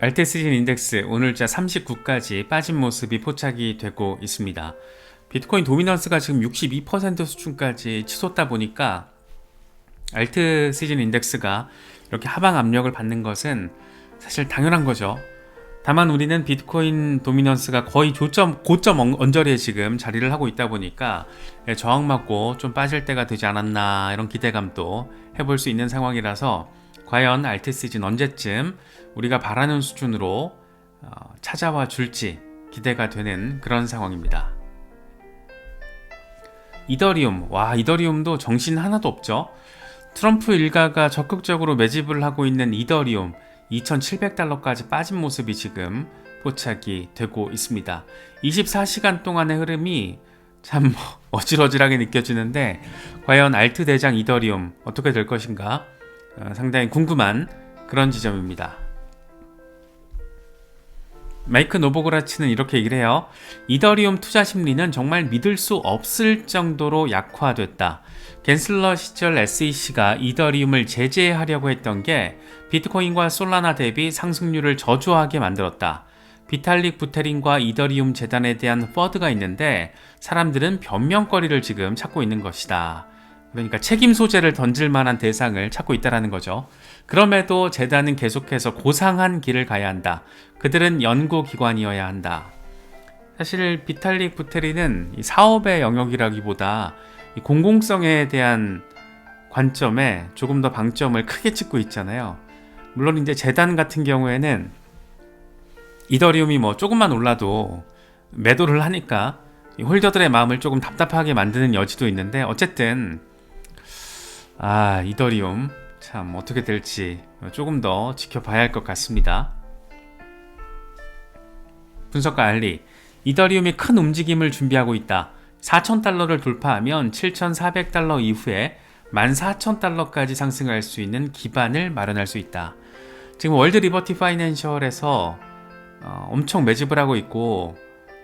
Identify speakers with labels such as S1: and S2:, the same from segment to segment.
S1: 알테시즌 인덱스 오늘자 39까지 빠진 모습이 포착이 되고 있습니다. 비트코인 도미넌스가 지금 62% 수준까지 치솟다 보니까 알트 시즌 인덱스가 이렇게 하방 압력을 받는 것은 사실 당연한 거죠. 다만 우리는 비트코인 도미넌스가 거의 조점, 고점 언저리에 지금 자리를 하고 있다 보니까 저항 맞고 좀 빠질 때가 되지 않았나 이런 기대감도 해볼 수 있는 상황이라서 과연 알트 시즌 언제쯤 우리가 바라는 수준으로 어, 찾아와 줄지 기대가 되는 그런 상황입니다. 이더리움, 와, 이더리움도 정신 하나도 없죠. 트럼프 일가가 적극적으로 매집을 하고 있는 이더리움 2,700달러까지 빠진 모습이 지금 포착이 되고 있습니다. 24시간 동안의 흐름이 참 어질어질하게 느껴지는데 과연 알트 대장 이더리움 어떻게 될 것인가 어, 상당히 궁금한 그런 지점입니다. 마이크 노보그라치는 이렇게 얘기를 해요. 이더리움 투자 심리는 정말 믿을 수 없을 정도로 약화됐다. 겐슬러 시절 SEC가 이더리움을 제재하려고 했던 게 비트코인과 솔라나 대비 상승률을 저조하게 만들었다. 비탈릭 부테린과 이더리움 재단에 대한 퍼드가 있는데 사람들은 변명거리를 지금 찾고 있는 것이다. 그러니까 책임 소재를 던질 만한 대상을 찾고 있다라는 거죠. 그럼에도 재단은 계속해서 고상한 길을 가야 한다. 그들은 연구기관이어야 한다. 사실 비탈릭 부테리는 사업의 영역이라기보다 공공성에 대한 관점에 조금 더 방점을 크게 찍고 있잖아요. 물론 이제 재단 같은 경우에는 이더리움이 뭐 조금만 올라도 매도를 하니까 홀더들의 마음을 조금 답답하게 만드는 여지도 있는데 어쨌든 아 이더리움 참 어떻게 될지 조금 더 지켜봐야 할 것 같습니다. 분석가 알리 이더리움이 큰 움직임을 준비하고 있다. 4,000달러를 돌파하면 7,400달러 이후에 14,000달러까지 상승할 수 있는 기반을 마련할 수 있다. 지금 월드 리버티 파이낸셜에서 어, 엄청 매집을 하고 있고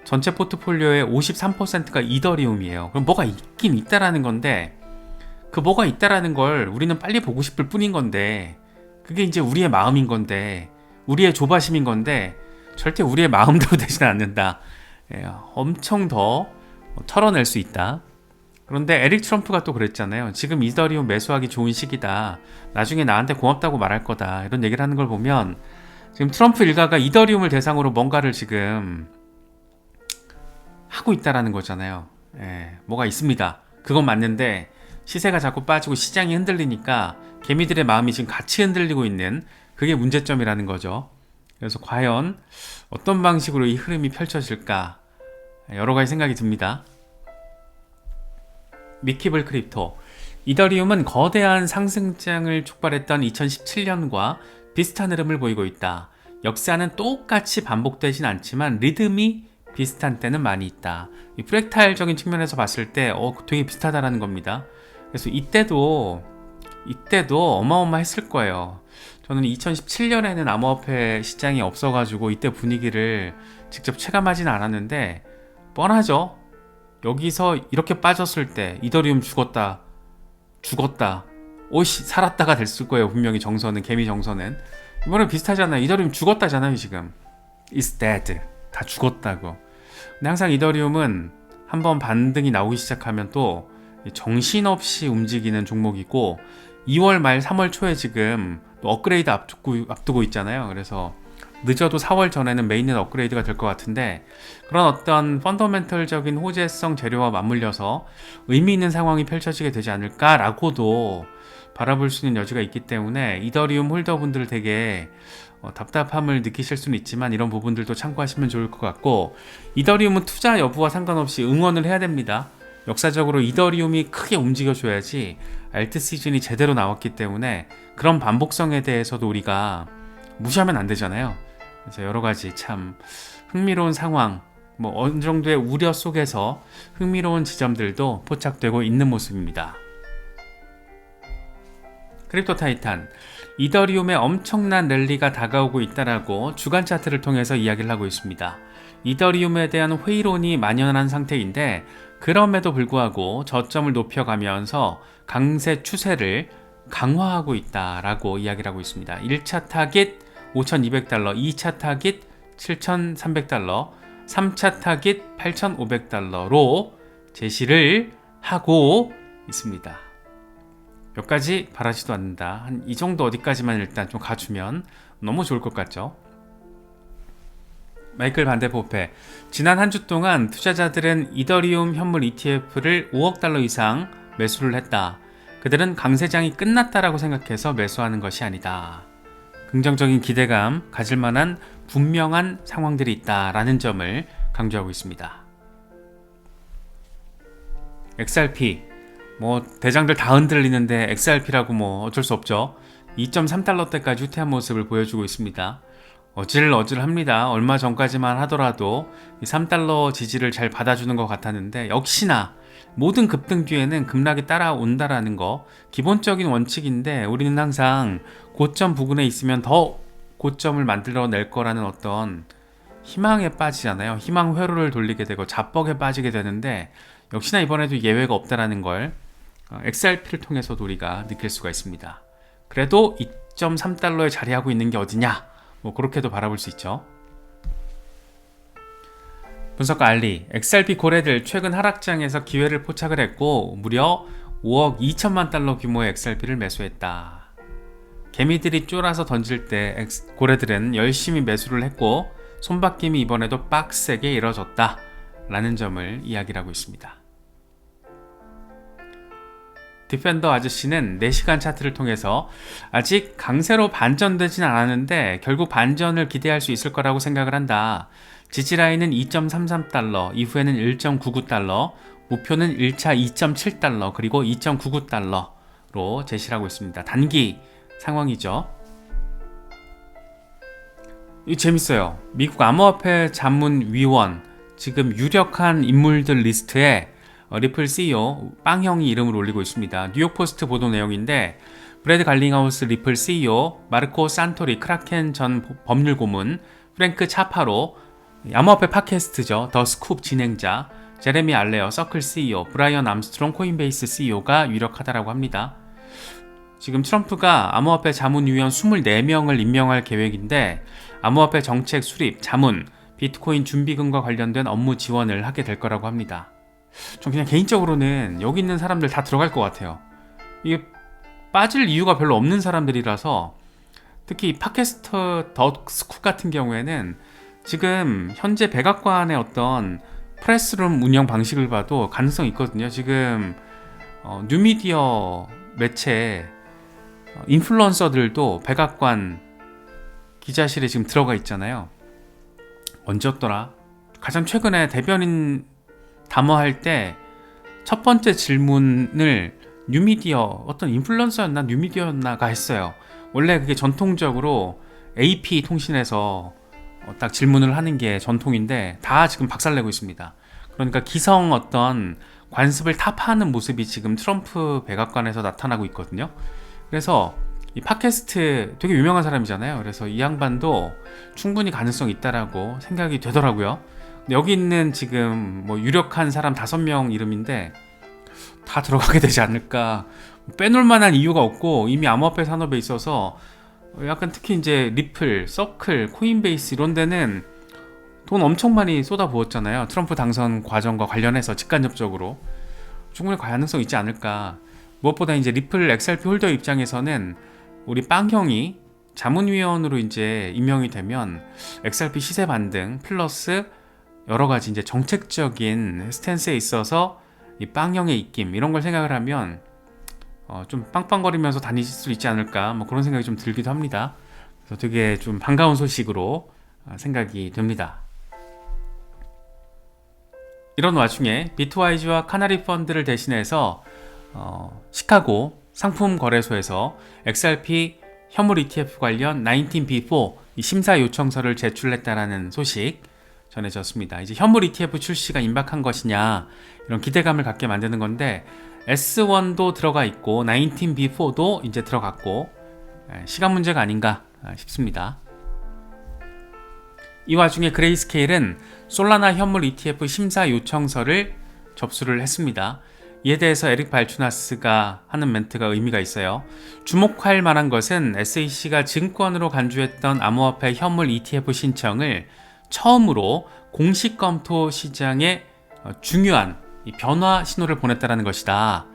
S1: 전체 포트폴리오의 53%가 이더리움이에요. 그럼 뭐가 있긴 있다라는 건데 그 뭐가 있다라는 걸 우리는 빨리 보고 싶을 뿐인 건데 그게 이제 우리의 마음인 건데 우리의 조바심인 건데 절대 우리의 마음대로 되지는 않는다. 예, 엄청 더 털어낼 수 있다. 그런데 에릭 트럼프가 또 그랬잖아요. 지금 이더리움 매수하기 좋은 시기다. 나중에 나한테 고맙다고 말할 거다. 이런 얘기를 하는 걸 보면 지금 트럼프 일가가 이더리움을 대상으로 뭔가를 지금 하고 있다라는 거잖아요. 예, 뭐가 있습니다. 그건 맞는데 시세가 자꾸 빠지고 시장이 흔들리니까 개미들의 마음이 지금 같이 흔들리고 있는 그게 문제점이라는 거죠. 그래서 과연 어떤 방식으로 이 흐름이 펼쳐질까 여러 가지 생각이 듭니다. 미키블 크립토 이더리움은 거대한 상승장을 촉발했던 2017년과 비슷한 흐름을 보이고 있다. 역사는 똑같이 반복되진 않지만 리듬이 비슷한 때는 많이 있다. 이 프랙탈적인 측면에서 봤을 때 어, 되게 비슷하다라는 겁니다. 그래서 이때도 이때도 어마어마했을 거예요. 저는 2017년에는 암호화폐 시장이 없어가지고 이때 분위기를 직접 체감하지는 않았는데 뻔하죠. 여기서 이렇게 빠졌을 때 이더리움 죽었다, 죽었다, 오씨 살았다가 됐을 거예요. 분명히 정서는 개미 정서는 이번에 비슷하잖아요. 이더리움 죽었다잖아요 지금. Is dead. 다 죽었다고. 근데 항상 이더리움은 한번 반등이 나오기 시작하면 또 정신없이 움직이는 종목이고 2월 말 3월 초에 지금 또 업그레이드 앞두고, 앞두고 있잖아요. 그래서 늦어도 4월 전에는 메인넷 업그레이드가 될 것 같은데 그런 어떤 펀더멘털적인 호재성 재료와 맞물려서 의미 있는 상황이 펼쳐지게 되지 않을까라고도 바라볼 수 있는 여지가 있기 때문에 이더리움 홀더분들 되게 어, 답답함을 느끼실 수는 있지만 이런 부분들도 참고하시면 좋을 것 같고 이더리움은 투자 여부와 상관없이 응원을 해야 됩니다. 역사적으로 이더리움이 크게 움직여줘야지 알트 시즌이 제대로 나왔기 때문에 그런 반복성에 대해서도 우리가 무시하면 안 되잖아요. 그래서 여러 가지 참 흥미로운 상황, 뭐 어느 정도의 우려 속에서 흥미로운 지점들도 포착되고 있는 모습입니다. 크립토 타이탄 이더리움의 엄청난 랠리가 다가오고 있다라고 주간 차트를 통해서 이야기를 하고 있습니다. 이더리움에 대한 회의론이 만연한 상태인데 그럼에도 불구하고 저점을 높여가면서 강세 추세를 강화하고 있다라고 이야기를 하고 있습니다. 1차 타겟 5,200달러, 2차 타깃 7,300달러, 3차 타깃 8,500달러로 제시를 하고 있습니다. 몇 가지 바라지도 않는다. 한 이 정도 어디까지만 일단 좀 가주면 너무 좋을 것 같죠? 마이클 반데포페 지난 한 주 동안 투자자들은 이더리움 현물 ETF를 5억 달러 이상 매수를 했다. 그들은 강세장이 끝났다라고 생각해서 매수하는 것이 아니다. 긍정적인 기대감 가질 만한 분명한 상황들이 있다라는 점을 강조하고 있습니다. XRP 뭐 대장들 다 흔들리는데 XRP라고 뭐 어쩔 수 없죠. 2.3달러대까지 후퇴한 모습을 보여주고 있습니다. 어질어질합니다. 얼마 전까지만 하더라도 3달러 지지를 잘 받아주는 것 같았는데 역시나 모든 급등 뒤에는 급락이 따라온다라는 거 기본적인 원칙인데 우리는 항상 고점 부근에 있으면 더 고점을 만들어낼 거라는 어떤 희망에 빠지잖아요. 희망 회로를 돌리게 되고 자뻑에 빠지게 되는데 역시나 이번에도 예외가 없다라는 걸 어, XRP를 통해서도 우리가 느낄 수가 있습니다. 그래도 2.3달러에 자리하고 있는 게 어디냐? 뭐 그렇게도 바라볼 수 있죠. 분석가 알리, XRP 고래들 최근 하락장에서 기회를 포착을 했고 무려 5억 2천만 달러 규모의 XRP를 매수했다. 개미들이 쫄아서 던질 때 고래들은 열심히 매수를 했고 손바뀜이 이번에도 빡세게 이뤄졌다. 라는 점을 이야기를 하고 있습니다. 디펜더 아저씨는 4시간 차트를 통해서 아직 강세로 반전되진 않았는데 결국 반전을 기대할 수 있을 거라고 생각을 한다. 지지라인은 2.33달러, 이후에는 1.99달러, 목표는 1차 2.7달러, 그리고 2.99달러로 제시를 하고 있습니다. 단기 상황이죠. 이 재밌어요. 미국 암호화폐 자문위원 지금 유력한 인물들 리스트에 어, 리플 CEO 빵형이 이름을 올리고 있습니다. 뉴욕 포스트 보도 내용인데 브래드 갈링하우스 리플 CEO, 마르코 산토리 크라켄 전 보- 법률 고문, 프랭크 차파로 암호화폐 팟캐스트죠. 더 스쿱 진행자, 제레미 알레어 서클 CEO, 브라이언 암스트롱 코인베이스 CEO가 유력하다라고 합니다. 지금 트럼프가 암호화폐 자문위원 24명을 임명할 계획인데 암호화폐 정책 수립, 자문, 비트코인 준비금과 관련된 업무 지원을 하게 될 거라고 합니다. 전 그냥 개인적으로는 여기 있는 사람들 다 들어갈 것 같아요. 이게 빠질 이유가 별로 없는 사람들이라서 특히 이 팟캐스터 덕스쿡 같은 경우에는 지금 현재 백악관의 어떤 프레스룸 운영 방식을 봐도 가능성이 있거든요. 지금 어, 뉴미디어 매체 어, 인플루언서들도 백악관 기자실에 지금 들어가 있잖아요. 언제였더라? 가장 최근에 대변인 담화할 때 첫 번째 질문을 뉴미디어 어떤 인플루언서였나 뉴미디어였나가 했어요. 원래 그게 전통적으로 AP 통신에서 어, 딱 질문을 하는 게 전통인데 다 지금 박살내고 있습니다. 그러니까 기성 어떤 관습을 타파하는 모습이 지금 트럼프 백악관에서 나타나고 있거든요. 그래서 이 팟캐스트 되게 유명한 사람이잖아요. 그래서 이 양반도 충분히 가능성 이 있다라고 생각이 되더라고요. 여기 있는 지금 뭐 유력한 사람 다섯 명 이름인데 다 들어가게 되지 않을까 빼놓을 만한 이유가 없고 이미 암호화폐 산업에 있어서 약간 특히 이제 리플, 서클, 코인베이스 이런 데는 돈 엄청 많이 쏟아부었잖아요. 트럼프 당선 과정과 관련해서 직간접적으로 충분히 가능성 있지 않을까. 무엇보다 이제 리플 XRP 홀더 입장에서는 우리 빵형이 자문위원으로 이제 임명이 되면 XRP 시세 반등 플러스 여러 가지 이제 정책적인 스탠스에 있어서 이 빵형의 입김 이런 걸 생각을 하면 어, 좀 빵빵거리면서 다니실 수 있지 않을까 뭐 그런 생각이 좀 들기도 합니다. 그래서 되게 좀 반가운 소식으로 어, 생각이 됩니다. 이런 와중에 비트와이즈와 카나리 펀드를 대신해서 어, 시카고 상품 거래소에서 XRP 현물 ETF 관련 19B4 이 심사 요청서를 제출했다라는 소식 전해졌습니다. 이제 현물 ETF 출시가 임박한 것이냐 이런 기대감을 갖게 만드는 건데 S1도 들어가 있고 19B4도 이제 들어갔고 에, 시간 문제가 아닌가 아, 싶습니다. 이 와중에 그레이스케일은 솔라나 현물 ETF 심사 요청서를 접수를 했습니다. 이에 대해서 에릭 발추나스가 하는 멘트가 의미가 있어요. 주목할 만한 것은 SEC가 증권으로 간주했던 암호화폐 현물 ETF 신청을 처음으로 공식 검토 시장에 어, 중요한 이 변화 신호를 보냈다라는 것이다.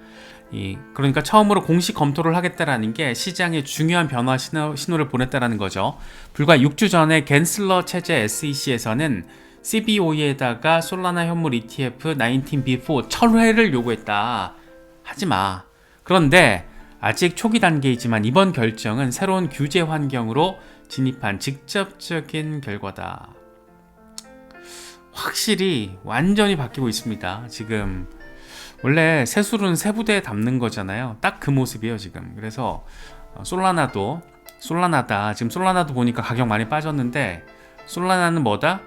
S1: 이 그러니까 처음으로 공식 검토를 하겠다라는 게 시장에 중요한 변화 신호, 신호를 보냈다라는 거죠. 불과 6주 전에 겐슬러 체제 SEC에서는 CBOE에다가 솔라나 현물 E ETF 19B4 철회를 요구했다. 하지 마. 그런데 아직 초기 단계이지만 이번 결정은 새로운 규제 환경으로 진입한 직접적인 결과다. 확실히 완전히 바뀌고 있습니다. 지금 원래 세술은 세부대에 담는 거잖아요. 딱 그 모습이에요 지금. 그래서 어, 솔라나도 솔라나다. 지금 솔라나도 보니까 가격 많이 빠졌는데 솔라나는 뭐다?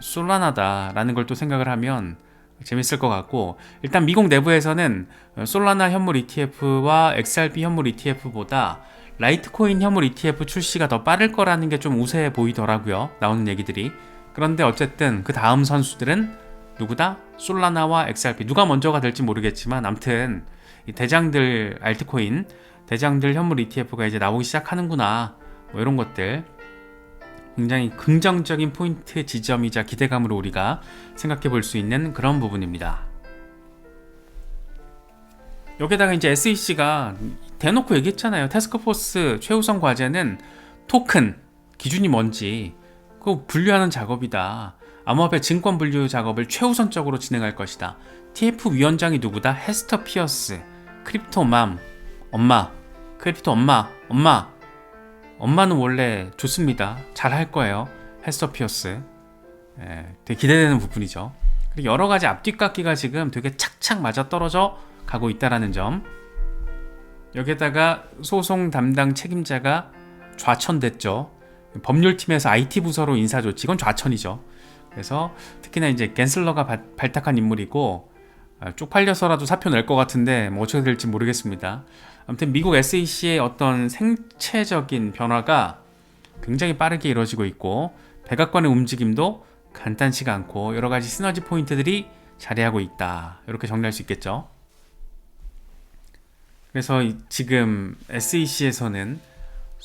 S1: 솔라나다라는 걸 또 생각을 하면 재밌을 것 같고 일단 미국 내부에서는 어, 솔라나 현물 ETF와 XRP 현물 ETF보다 라이트코인 현물 ETF 출시가 더 빠를 거라는 게 좀 우세해 보이더라고요. 나오는 얘기들이. 그런데 어쨌든 그 다음 선수들은 누구다? 솔라나와 XRP 누가 먼저가 될지 모르겠지만 암튼 이 대장들 알트코인 대장들 현물 ETF가 이제 나오기 시작하는구나 뭐 이런 것들 굉장히 긍정적인 포인트 지점이자 기대감으로 우리가 생각해 볼 수 있는 그런 부분입니다. 여기다가 이제 SEC가 대놓고 얘기했잖아요. 태스크포스 최우선 과제는 토큰 기준이 뭔지 그거 분류하는 작업이다. 암호화폐 증권 분류 작업을 최우선적으로 진행할 것이다. TF 위원장이 누구다? 헤스터 피어스, 크립토맘, 엄마, 크립토 엄마, 엄마, 엄마는 원래 좋습니다. 잘 할 거예요. 헤스터 피어스. 예, 되게 기대되는 부분이죠. 그리고 여러 가지 앞뒤깎기가 지금 되게 착착 맞아 떨어져 가고 있다라는 점. 여기에다가 소송 담당 책임자가 좌천됐죠. 법률팀에서 IT 부서로 인사 조치, 이건 좌천이죠. 그래서 특히나 이제 겐슬러가 바- 발탁한 인물이고 아, 쪽팔려서라도 사표 낼 것 같은데 뭐 어떻게 될지 모르겠습니다. 아무튼 미국 SEC의 어떤 생체적인 변화가 굉장히 빠르게 이루어지고 있고 백악관의 움직임도 간단치가 않고 여러 가지 시너지 포인트들이 자리하고 있다. 이렇게 정리할 수 있겠죠. 그래서 이- 지금 SEC에서는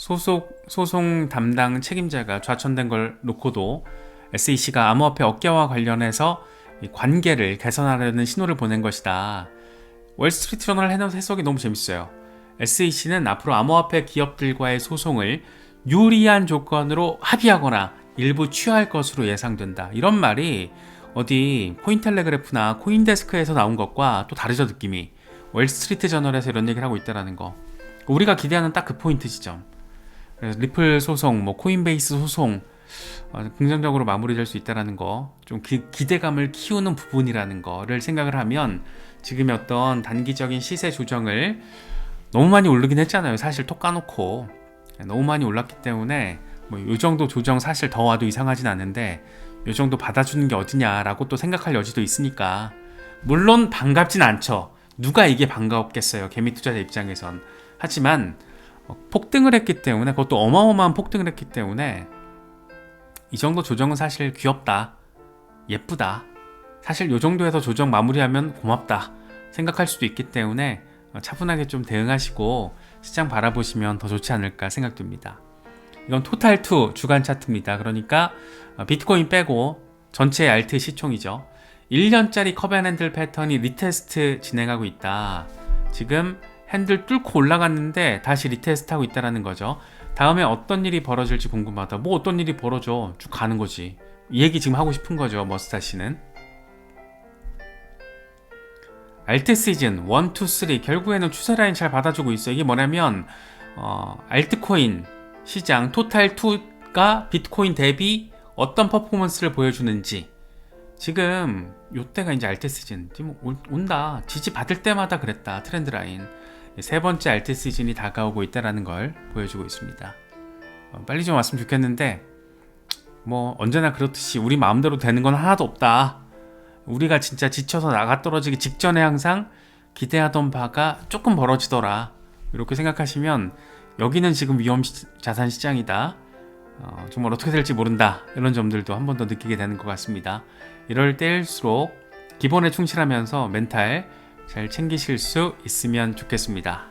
S1: 소속 소송 담당 책임자가 좌천된 걸 놓고도 SEC가 암호화폐 업계와 관련해서 이 관계를 개선하려는 신호를 보낸 것이다. 월스트리트 저널 해석이 너무 재밌어요. SEC는 앞으로 암호화폐 기업들과의 소송을 유리한 조건으로 합의하거나 일부 취하할 것으로 예상된다. 이런 말이 어디 코인텔레그래프나 코인데스크에서 나온 것과 또 다르죠 느낌이. 월스트리트 저널에서 이런 얘기를 하고 있다라는 거. 우리가 기대하는 딱 그 포인트 지점. 그래서 리플 소송, 뭐 코인베이스 소송 어, 긍정적으로 마무리될 수 있다라는 거, 좀 기, 기대감을 키우는 부분이라는 거를 생각을 하면 지금의 어떤 단기적인 시세 조정을 너무 많이 오르긴 했잖아요. 사실 톡 까놓고 너무 많이 올랐기 때문에 뭐이 정도 조정 사실 더 와도 이상하진 않은데 이 정도 받아주는 게 어디냐라고 또 생각할 여지도 있으니까 물론 반갑진 않죠. 누가 이게 반갑겠어요. 개미 투자자 입장에선 하지만 어, 폭등을 했기 때문에 그것도 어마어마한 폭등을 했기 때문에 이 정도 조정은 사실 귀엽다. 예쁘다. 사실 이 정도에서 조정 마무리하면 고맙다. 생각할 수도 있기 때문에 어, 차분하게 좀 대응하시고 시장 바라보시면 더 좋지 않을까 생각됩니다. 이건 토탈2 주간 차트입니다. 그러니까 어, 비트코인 빼고 전체 알트 시총이죠. 1년짜리 커벤 핸들 패턴이 리테스트 진행하고 있다. 지금 핸들 뚫고 올라갔는데 다시 리테스트하고 있다라는 거죠. 다음에 어떤 일이 벌어질지 궁금하다. 뭐 어떤 일이 벌어져 쭉 가는 거지. 이 얘기 지금 하고 싶은 거죠. 머스타 씨는. 알트 시즌 1, 2, 3 결국에는 추세 라인 잘 받아주고 있어요. 이게 뭐냐면 어, 알트코인 시장 토탈 2가 비트코인 대비 어떤 퍼포먼스를 보여주는지 지금 요때가 이제 알트 시즌 지금 올- 온다 지지 받을 때마다 그랬다 트렌드 라인 세 번째 알트 시즌이 다가오고 있다라는 걸 보여주고 있습니다. 어, 빨리 좀 왔으면 좋겠는데 뭐 언제나 그렇듯이 우리 마음대로 되는 건 하나도 없다. 우리가 진짜 지쳐서 나가 떨어지기 직전에 항상 기대하던 바가 조금 벌어지더라. 이렇게 생각하시면 여기는 지금 위험 시- 자산 시장이다. 어, 정말 어떻게 될지 모른다. 이런 점들도 한 번 더 느끼게 되는 것 같습니다. 이럴 때일수록 기본에 충실하면서 멘탈 잘 챙기실 수 있으면 좋겠습니다.